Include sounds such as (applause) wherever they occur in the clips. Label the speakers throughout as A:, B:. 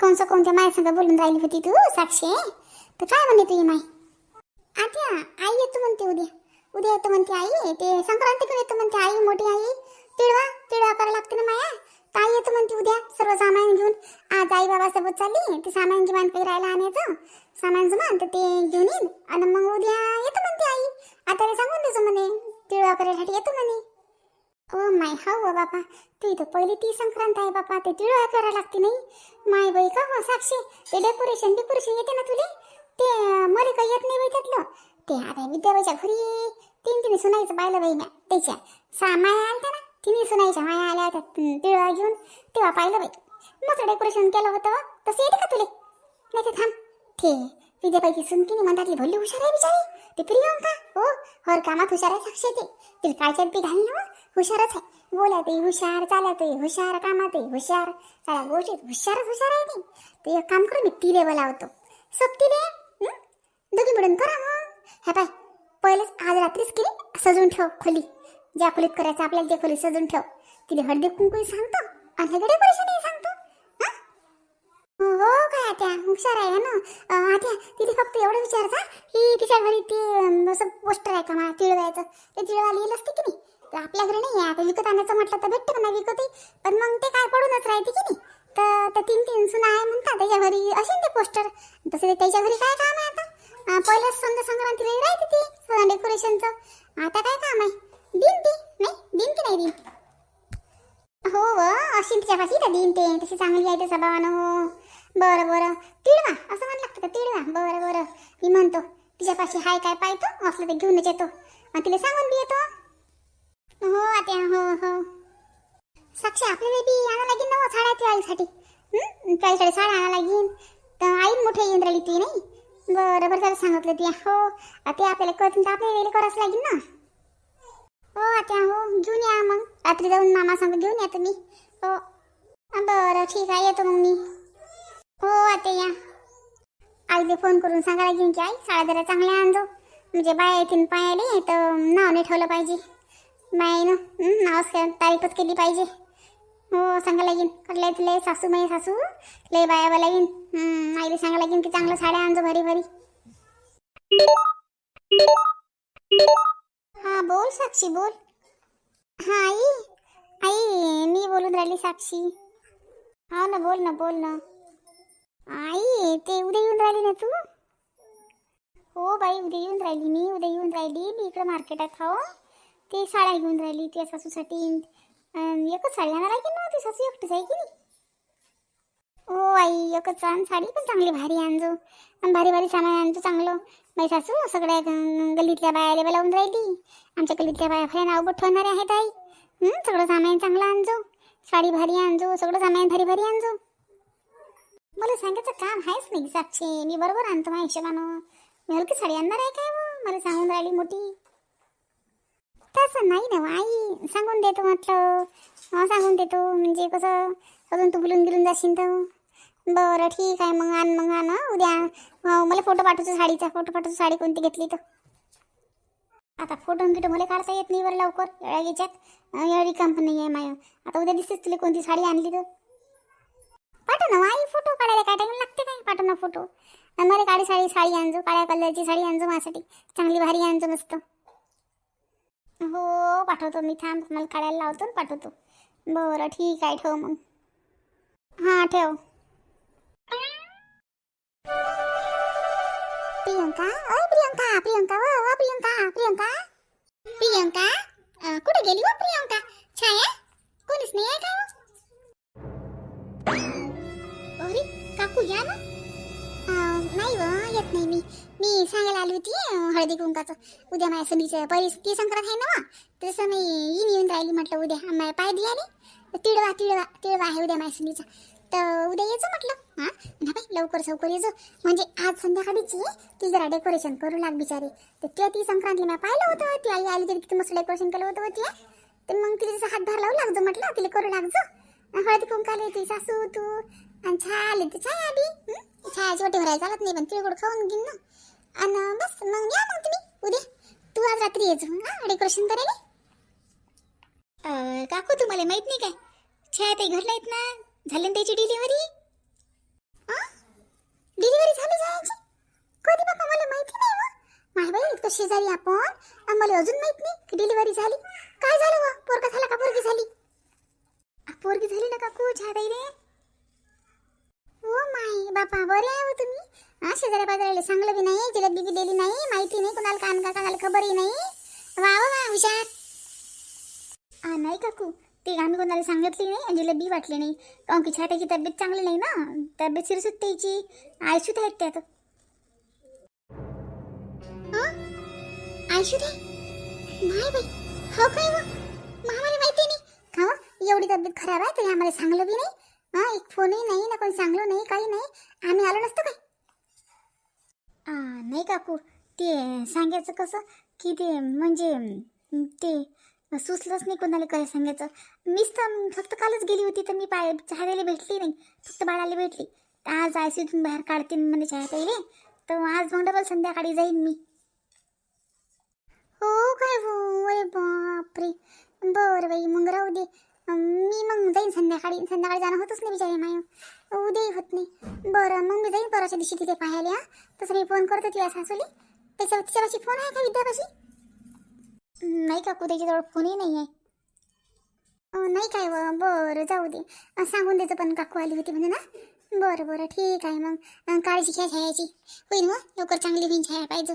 A: कोणचं कोणत्या माया संग बोलून राहिली होती तू साक्षी? तर काय म्हणे तुझी माय आता आई येतो म्हणते उद्या. उद्या येतो म्हणते आई. ते संक्रांती पण येतो म्हणते आई मोठी आई. तिळवा तिळवा करायला लागते ना माया. तर आई येतो म्हणते उद्या सर्व सामान घेऊन. आज आई बाबासोबत चालली. ते सामान गिमान काही राहिला आणायचं. सामान जुमान तर ते घेऊन येईन. आणि मग उद्या येतो म्हणते आई. आता सांगून देतो म्हणे तिळवा करायसाठी येतो म्हणे. ओ माय हो व बापा. ती तर पहिली ती संक्रांत आहे बापा. ते तिळवा करायला लागते नाही. माय बाई का हो साक्षी? ते डेकोरेशन डेकोरेशन येते ना तुले? ते अं, मला काही येत नाही बाई त्यातलं. ते आता विद्याबाईच्या घरी तीन तिने सुनायचं पाहिलं बाई म्या त्याच्या. सहा माया आलत्या ना तिने सुनायच्या माया आल्या होत्या हं, घेऊन. तेव्हा पाहिलं बाई. मस्त डेकोरेशन केलं होतं हो. तसं येते का तुले? नाही ते थांब. ते विद्याबाईची सुनकीने म्हणतात भल्ली हुशार आहे बिचारी. ती प्रियंका हो. हर कामात हुशार आहे साक्षी ते. तिला कायच्यात बी घाल ना हुशारच आहे. बोलत हुशार चालत हुशार कामात हुशार. सगळ्या गोष्टीत हुशारच हुशार आहे ती. ते एक काम करू मी तिले बोलावतो. सोबतीले हं? दोघी मिळून करा मग. हे पाय पहिलेच आज रात्रीच केली सजून ठेव खोली. ज्या खोलीत करायचं आपल्याला ते खोली सजून ठेव. तिने हळदी कुंकू सांगतो आणि लगेच गडे पैसे हं? हो काय आता हुशार आहे ना? अं, आता तिथे फक्त एवढं विचारता की तिच्या घरी ते असं पोस्टर आहे का मला तिळवायचं? ते तिळवा लिहिलं असते की नाही? तर आपल्या घरी नाही आहे आता विकत आणायचं म्हटलं तर भेटते म्हणा विकतही. पण मग ते काय पडूनच राहते की नाही? तर तीन तीन सुना आहे म्हणतात त्याच्या घरी असेल ते पोस्टर तसं ते त्याच्या घरी काय काम आहे आता? पहिल्याच समजा संक्रांतीला राहते ते सगळं डेकोरेशनचं आता काय काम आहे? दिन ती नाही दिन की नाही दिन? हो व अशी तिच्यापाशी तर दिन ते तशी चांगली आहे ते स्वभावानं हो. बरं बरं. तिडवा असं म्हणलं लागतं का? तिडवा बरं बरं. मी म्हणतो तिच्यापाशी हाय काय पाहतो असलं ते घेऊनच येतो. आणि तिला सांगून बी येतो. हो आता हो हो. साक्षी आपल्याला बी आणा लागेल ना हो साड्या तिळाईसाठी आईसाठी त्याच्याकडे साड्या आणा लागेल? तर आई मोठे येऊन राहिली ती नाही? बरं बरं त्याला सांगितलं ती हो. आता ते आपल्याला कळतील तर आपल्याला वेळी करावंच लागेल ना? हो आता हो. घेऊन या मग. रात्री जाऊन मामा सांगून घेऊन या तुम्ही. हो बरं ठीक आहे. येतो मग मी. हो आता या. आईला फोन करून सांगायला घेऊन की आई साड्या जरा चांगल्या आणजो म्हणजे बाया येथून पायाले तर नाव नाही ठेवलं पाहिजे. बाईनं नावच तारीफच केली पाहिजे. हो सांगायला येईन कडल्या लय सासू माई सासू. लय बाया लागेन हं, आईला सांगा लागेल की चांगलं साड्या आणजो भारी भारी. हा बोल साक्षी बोल. हा आई. आई मी बोलून राहिली साक्षी. हा ना बोल ना बोल ना. आई ते उद्या येऊन राहिली ना तू? हो बाई उद्या येऊन राहिली मी उद्या येऊन राहिली. मी इकडं मार्केटात हो ते साड्या घेऊन राहिली त्या सासूसाठी. एकच साडी आणा की ना ती सासू एकटीच आहे की नाही? हो आई एकच आण साडी पण चांगली भारी आणजो आणि भारी भारी सामान आणजो चांगलं. बाई सासू सगळ्या गल्लीतल्या बाया बोलावून राहिली. आमच्या गल्लीतल्या बाया फार नाव बोट ठेवणारे आहेत आई. सगळं सामान चांगलं आणजो साडी भारी आणजो सगळं सामान भारी भारी आणजो मला सांगायचं काम आहेच नाही साक्षी. मी बरोबर आणतो माझ्या हिशोबानं. मी हलकी साडी आणणार आहे काय हो? मला सांगून राहिली मोठी. तसं नाही ना हो आई. सांगून देतो म्हटलं. हा सांगून देतो. म्हणजे कसं? अजून तू बोलून गेलून जाशील तर. बरं ठीक आहे. मग आण मग आण उद्या मला फोटो पाठवतो साडीचा. फोटो पाठवतो साडी कोणती घेतली तर. आता फोटो गिटो मला काढता येत नाही बरं लवकर. एवढ्या याच्यात. एवढी काम पण नाही आहे माय. आता उद्या दिसतेच तुला कोणती साडी आणली तर. पाठव ना आई फोटो काढायला काय टाइम लागते काय? पाठव ना फोटो. आणि मला काळी साडी साडी आणजो काळ्या कलरची साडी आणजो माझ्यासाठी. चांगली भारी आणजो मस्त. हो पाठवतो मी थांब मला काढायला लावतो ना पाठवतो. बरं ठीक आहे ठेव मग. हां ठेव. प्रियंका अय प्रियंका प्रियंका व व प्रियंका प्रियंका. प्रियंका कुठे गेली व प्रियंका? छाया कोणीच नाही आहे का हो? काकू या ना नाही व येत नाही मी. मी सांगायला आली होती हळदी कुंकाचं उद्या माझ्या सुनीचं परी ती संक्रांत आहे ना तसं मी येऊन येऊन राहिली म्हटलं उद्या. माझ्या पाय दिया नाही तिळवा तिळवा तिळवा आहे उद्या माझ्या सुनीचा. तर उद्या यायचं म्हटलं हां? ना बाई लवकर सवकर यायचं म्हणजे आज संध्याकाळीच ती जरा डेकोरेशन करू लाग बिचारी. तर त्या ती संक्रांतली मी पाहिलं होतं. ती आई आली तरी किती मस्त डेकोरेशन केलं होतं होती तर मग तिला जसं हातभार लावू लागतो म्हटलं तिला करू लागजो. हळदी कुंका येते सासू तू आणि छाया आली तर आधी बी छायाची वाटी भरायला चालत नाही पण तिळगुळ खाऊन घेईन ना. आणि बस मग या मग तुम्ही. उद्या. तू आज रात्री येच हा डेकोरेशन करायला. काकू तुम्हाला माहीत नाही काय? छाया ते घरला येत ना? झाले ना त्याची डिलिव्हरी डिलिव्हरी झाली जायची? कधी बाबा मला माहिती नाही वा माय बाई इतकं शेजारी आपण. मला अजून माहीत नाही की डिलिव्हरी झाली. काय झालं हो? वा छाताई रे हो माय बापा बरे आहे हो तुम्ही? हा शेजाऱ्या बाजाराला सांगलं बी नाही जिलेबी बी दिली नाही माहिती नाही कोणाला कान का कानाला खबरही नाही. वा वा वा हुशार. आ, नाही काकू ते आम्ही कोणाला सांगितली नाही आणि जिलेबी वाटली नाही. कारण की छाट्याची तब्येत चांगली नाही ना? तब्येत सिरसूत त्याची. आयशूत आहेत त्यात. आयशूत आहे? नाही बाई. हो काय मग? एवढी तब्येत खराब आहे तरी आम्हाला सांगलं बी नाही. हा एक फोनही नाही ना कोणी सांगलो नाही काही नाही. आम्ही आलो नसतो काय? नाही काकू. ते सांगायचं कसं? की ते म्हणजे ते सुचलंच नाही कोणाला काय सांगायचं. मीच तर फक्त कालच गेली होती तर मी पाय चहाड्याला भेटली नाही. फक्त बाळाला भेटली. तर आज आयसीतून बाहेर काढतील म्हणजे चहा पहिले तर आज मग डबल संध्याकाळी जाईन मी. हो काय हो? अरे बापरे. बरं बाई मग राहू दे. मी मग जाईन संध्याकाळी. संध्याकाळी जाणं होतच नाही बिचारे माय. उद्याही होत नाही. बरं मग मी जाईन परवाच्या दिवशी तिथे पाहायला हा. तसं मी फोन करतो तिला सासूली. त्याच्या तिच्यापाशी फोन आहे का विद्यापाशी? नाही काकू त्याच्याजवळ फोनही नाही आहे. नाही काय बरं जाऊ दे. सांगून द्यायचं पण काकू आली होती म्हणे ना बरं बरं ठीक आहे मग. काळजी घ्या छायाची होईन मग लवकर चांगली होईन छाया पाहिजे.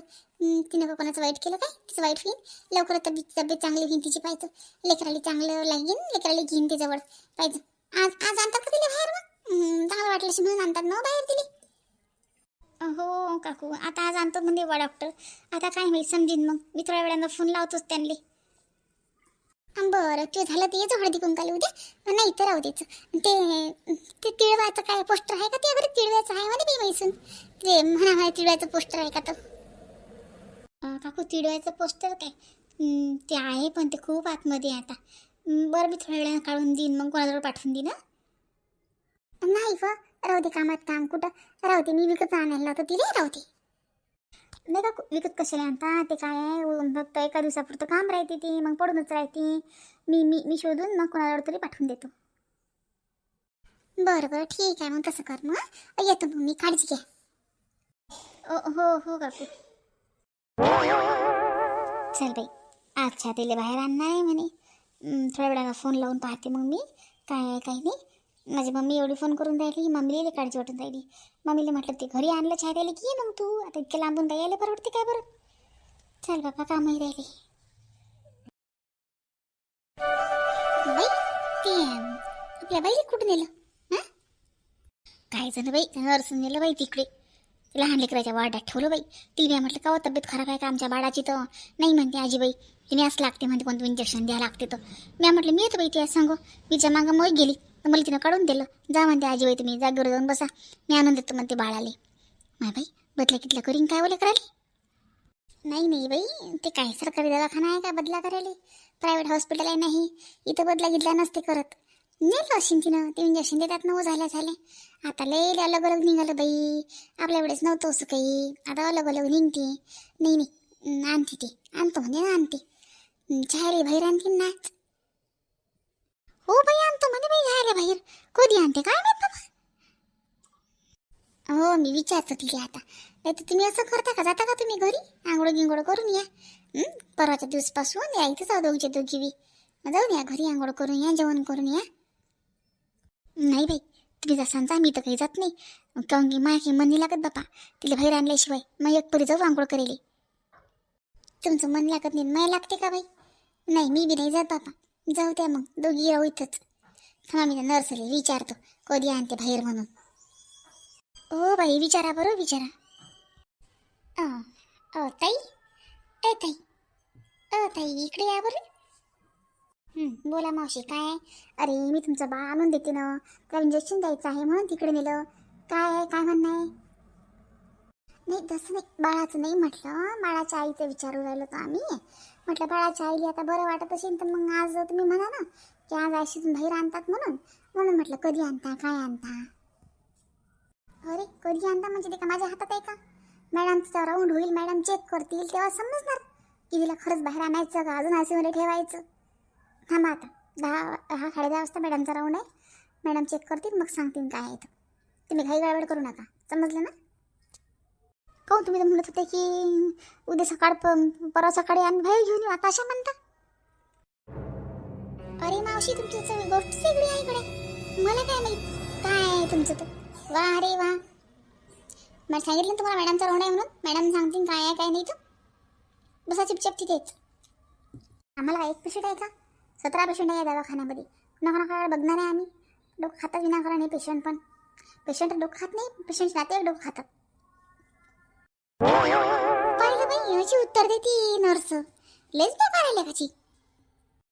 A: तिनं कोणाचं वाईट केलं काय? तिचं वाईट होईन. लवकर तब्येत तब्येत चांगली होईन तिची पाहिजे. लेकराला चांगलं लागेन लेकराला घेईन त्याच्यावर पाहिजे. आज आज आणतात का तिला बाहेर मग? चांगलं वाटल्याशी म्हणून आणतात ना हो बाहेर तिला. हो काकू आता आज आणतो म्हणजे बा डॉक्टर. आता काय माहिती समजीन मग. मी थोड्या वेळानं फोन लावतोच त्यांना बरं ते झालं ते याचं हळदी कुंकाला उद्या. नाही तर राहू द्यायचं ते ते तिळवाचं काय पोस्टर आहे का? ते बरं तिळव्याचं आहे म्हणे मी मैसून ते म्हणा तिळव्याचं पोस्टर आहे का तर काकू तिळव्याचं पोस्टर काय? ते आहे पण ते खूप आतमध्ये आहे आता. बरं मी थोड्या वेळानं काढून देईन. मग कोणाजवळ पाठवून देईन नाही ग राहू दे कामात काम कुठं. राहू दे मी विकत आणायला लावतो तिथे राहू दे. नाही का विकत कशाला आणता? ते काय आहे? फक्त एका दिवसापुरतं काम राहते ते मग पडूनच राहते. मी मी मी शोधून मग कोणाला तरी पाठवून देतो. बरं बरं ठीक आहे मग तसं कर मग. येतो मग मी काळजी घ्या हो हो काकू. चल बाई अच्छा तिला बाहेर आणणार आहे म्हणे. थोड्या वेळाला फोन लावून पाहते मग मी. काय आहे काही नाही. माझी मम्मी एवढी फोन करून राहिली मम्मीला काळजी वाटून राहिली. मम्मीला म्हटलं ते घरी आणलं छाय द्यायला की ये मग तू. आता इतक्या लांबून तर यायला परवडते काय बरं? चल बाबा कामही राहिली. बाई ते आपल्या बाई कुठं नेलं? हं? काय झालं बाई? नर्सून नेलं बाई तिकडे. लहान लेकराच्या वाड्यात ठेवलं बाई. तिने म्हटलं का तब्येत खराब आहे का आमच्या बाळाची तर? नाही म्हणते आजीबाई तिने असं लागते म्हणते कोणतं इंजेक्शन द्यायला लागते तर. मी म्हटलं मी येतो बाई तुला सांगू. मीच्या मागं मग गेली. तर मला तिनं काढून दिलं. जा म्हणते आजीबाई तुम्ही जागेवर जाऊन बसा. मी आणून देतो म्हणते बाळाले. माय बाई बदला कितला करीन काय बोले करायला? नाही नाही बाई ते काय सरकारी दवाखाना आहे का बदला करायला? प्रायव्हेट हॉस्पिटल आहे नाही. इथं बदला घेतला नसते करत. नेलं असेल तिनं. ते इंजेक्शन देतात नऊ हो, झाल्या झाले आता लय लय अलग अलग निघालं बाई. आपल्या वेळेस नव्हतं असं काही. आता अलग अलग निघते. नाही नाही आणते ते. आणतो म्हणजे ना आणते अं, छायले बाहेर आणते नाच हो बाई आणतो म्हणे बाई छायले बाहेर. कधी आणते? काय माहीत बाबा? हो मी विचारतो तिला आता. नाही तर तुम्ही असं करता का? जाता का तुम्ही घरी? आंघोळ गिंगोळ करून या. परवाच्या दिवसपासून या इथं जाऊ दोघीच्या दोघी बी. जाऊन या घरी आंघोळ करून या जेवण करून या. नाही बाई तुम्ही जसांचा मी तर काही जात नाही. काऊन की माझी मन नाही लागत बापा. तिला बाहेर आणल्याशिवाय मग एक परी जाऊ आंघोळ करेली. तुमचं मन लागत नाही माय लागते का बाई? नाही मी बी नाही जात बापा. जाऊ द्या मग दोघी राहू इथंच. थांबा मी नर्सरी विचारतो कधी आणते बाहेर म्हणून? हो बाई विचारा बरं विचारा. अ ताई ए ताई अ ताई इकडे या बरं. बोला मावशी काय अरे मी तुमचं बाळ आणून देते ना त्याला इंजेक्शन द्यायचं आहे म्हणून तिकडे नेलं. काय आहे काय म्हणणं आहे? नाही तसं नाही बाळाचं नाही म्हटलं. बाळाच्या आईचं विचारू राहिलो तर आम्ही. म्हटलं बाळाच्या आईला आता बरं वाटत असेल तर मग आज तुम्ही म्हणा ना. की आज आयशीतून बाहेर आणतात म्हणून? म्हणून म्हटलं कधी आणता काय आणता? अरे कधी आणता म्हणजे ते का माझ्या हातात आहे का? मॅडम तिचा राऊंड होईल मॅडम चेक करतील तेव्हा समजणार की तिला खरंच बाहेर आणायचं का अजून आयसीमध्ये ठेवायचं. थांबा आता दहा हा साडे दहा वाजता मॅडमचा राऊंड आहे. मॅडम चेक करतील मग सांगतील काय आहे तुम्ही घाई गडबड करू नका समजलं ना? काहून तुम्ही तर म्हणत होते की उद्या सकाळ प- परवा सकाळी आम्ही बाहेर घेऊन येऊ आता अशा म्हणता? अरे मावशी तुमची गोष्ट वेगळी आहे इकडे. मला काय माहीत? काय आहे तुमचं तर वा अरे वा. मला सांगितलं तुम्हाला मॅडमचा रोड आहे म्हणून. मॅडम सांगतील काय आहे काय नाही तर बसा चिपचिप तिथेच आम्हाला एक पेशंट आहे का? सतरा पेशंट आहे दवाखान्यामध्ये. कुणाकुणाकडे बघणार आहे आम्ही? डोकं खातात विनाकारण हे पेशंट पण. पेशंट डोकं खात नाही पेशंट नाते डोकं खातात. पाहिलं बाई उत्तर देती नर्स. लेच बेकार आहे लेखाची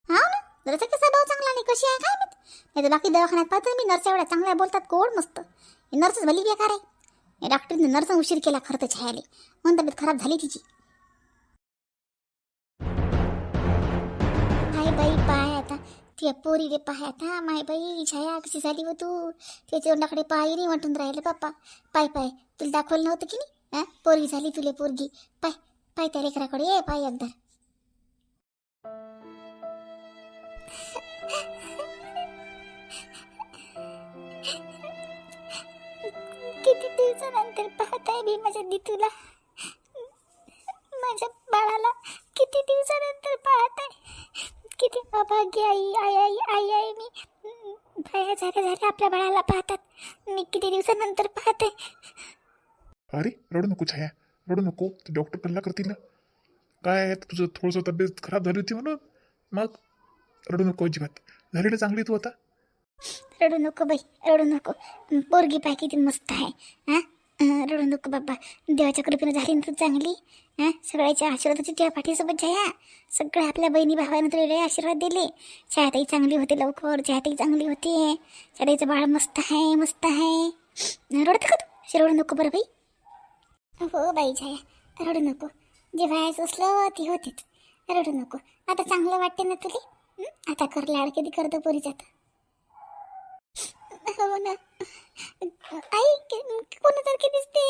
A: हा ना? जरासा कसा भाव चांगला नाही कशी आहे? काय माहीत? नाही तर बाकी दवाखान्यात पाहतो मी नर्स एवढ्या चांगल्या बोलतात गोड मस्त. हे नर्सच भली बेकार आहे. डॉक्टरने नर्स उशीर केला खरं तर छायाले. म्हणून तब्येत खराब झाली तिची. हाय बाई पाय आता. ती पोरी रे पाय आता. माय बाई छाया कशी झाली व तू? त्याच्या तोंडाकडे पाय नाही वाटून राहिलं बाप्पा. पाय पाय. तुला दाखवलं नव्हतं की नाही? हा? पोरगी झाली तुले पोरगी. पाय पाय त्या लेकराकडे. ये पाय एकदा. दिवसानंतर पाहत आहे मी माझ्या दितूला माझ्या बाळाला किती दिवसानंतर पाहत आहे. किती अभाग्य आई आई आई आई आई मी. बाया झाल्या झाल्या आपल्या बाळाला पाहतात. मी किती दिवसानंतर पाहते
B: अरे रडू नको छाया. रडू नको. ते डॉक्टर कल्ला करतील ना. काय आहे, तुझं थोडंसं तब्येत खराब झाली होती म्हणून. मग? रडू नको अजिबात. झाली चांगली तू आता.
A: रडू नको बाई रडू नको. पोरगी पाय किती मस्त आहे हां? रडू नको बाबा. देवाच्या कृपेनं झाली ना तू चांगली. हां? सगळ्याच्या आशीर्वादाची तुझ्या पाठीसोबत जया सगळ्या आपल्या बहिणी भावानं तुला लय आशीर्वाद दिले. शाळेतही चांगली होते लवकर शाळेतही चांगली होते. शाळेचं बाळ मस्त आहे मस्त आहे. रडत का तू? रडू नको बरं बाई. हो बाई छाया रडू नको. जे व्हायचं असलं ती होतीच. रडू नको. आता चांगलं वाटते ना तुला? आता कर लाड कधी करतो पोरी आता? हो ना आई कि- कोणासारखी दिसते?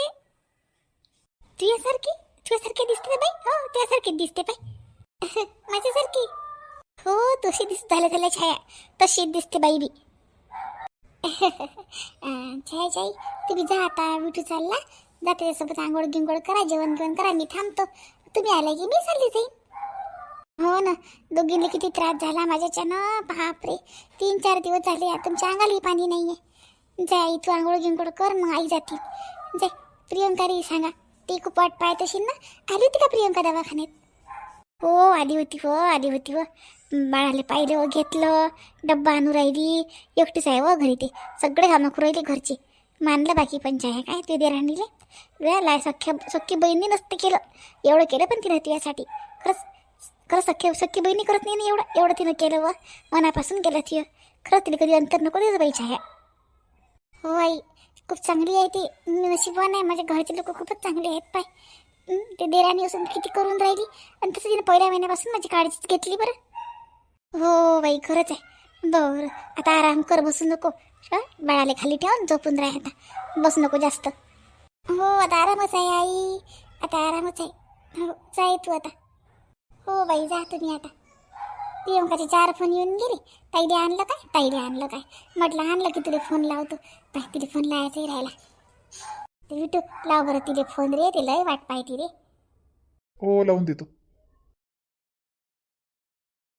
A: तुझ्यासारखी? तुझ्यासारखी दिसते ना बाई? हो तुझ्यासारखी दिसते बाई. (laughs) माझ्यासारखी. हो तशी दिस झाल्या झाल्या छाया. तशी दिसते बाई बी (laughs) छाया छाई तुम्ही जा आता विठू चालला. जा त्याच्यासोबत आंघोळ गिंगोळ करा जेवण जेवण करा मी थांबतो. तुम्ही आला की मी चालली जाईन. हो ना. दोघींना किती त्रास झाला माझ्याच्यानं? बापरे. तीन चार दिवस झाले तुमच्या अंगालाही पाणी नाही आहे जाय तू आंघोळ गिंगोळ कर मग आई जातील जाय प्रियंकारी सांगा. ती खूप वाट पाहत असेल ना? आली होती का प्रियंका दवाखान्यात? हो आली होती हो आली होती हो. बाळाला पाहिलं हो, घेतलं डब्बा आणू राहिली. एकटीच आहे हो घरी ते. सगळे कामं करू घरचे. मानलं बाकी पंचाय काय ते दे राहिलीले. वेळाला सख्या सख्खी बहिणी नसतं केलं. एवढं केलं पण तिनं तुझ्यासाठी खरंच खरं सख्खे सख्खी बहिणी करत नाही ना एवढं? एवढं तिनं केलं व? मनापासून केलं ती खरंच तिला कधी अंतर नको दिलं पाहिजे आहे हो आई खूप चांगली आहे ती. मी आहे. माझ्या घरचे लोक खूपच चांगले आहेत पाय. ते देराणी असून किती करून राहिली? आणि तसं तिने पहिल्या महिन्यापासून माझी काळजी घेतली बरं. हो बाई खरंच आहे. बरं आता आराम कर बसू नको. हं? बाळाला खाली ठेवून झोपून राह आता. बसू नको जास्त. हो आता आरामच आहे आई. आता आरामच आहे. हो जाय तू आता. हो बाई जा तुम्ही आता. प्रियंकाचे चार फोन येऊन गेले. ताईले आणलं काय? ताईले आणलं काय? म्हटलं आणलं की तुला फोन लावतो. पाय तिला फोन लावायचाही राहिला ते विटू लाव बरं तिथे फोन रे ते लय वाट पाहते रे.
B: हो लावून देतो.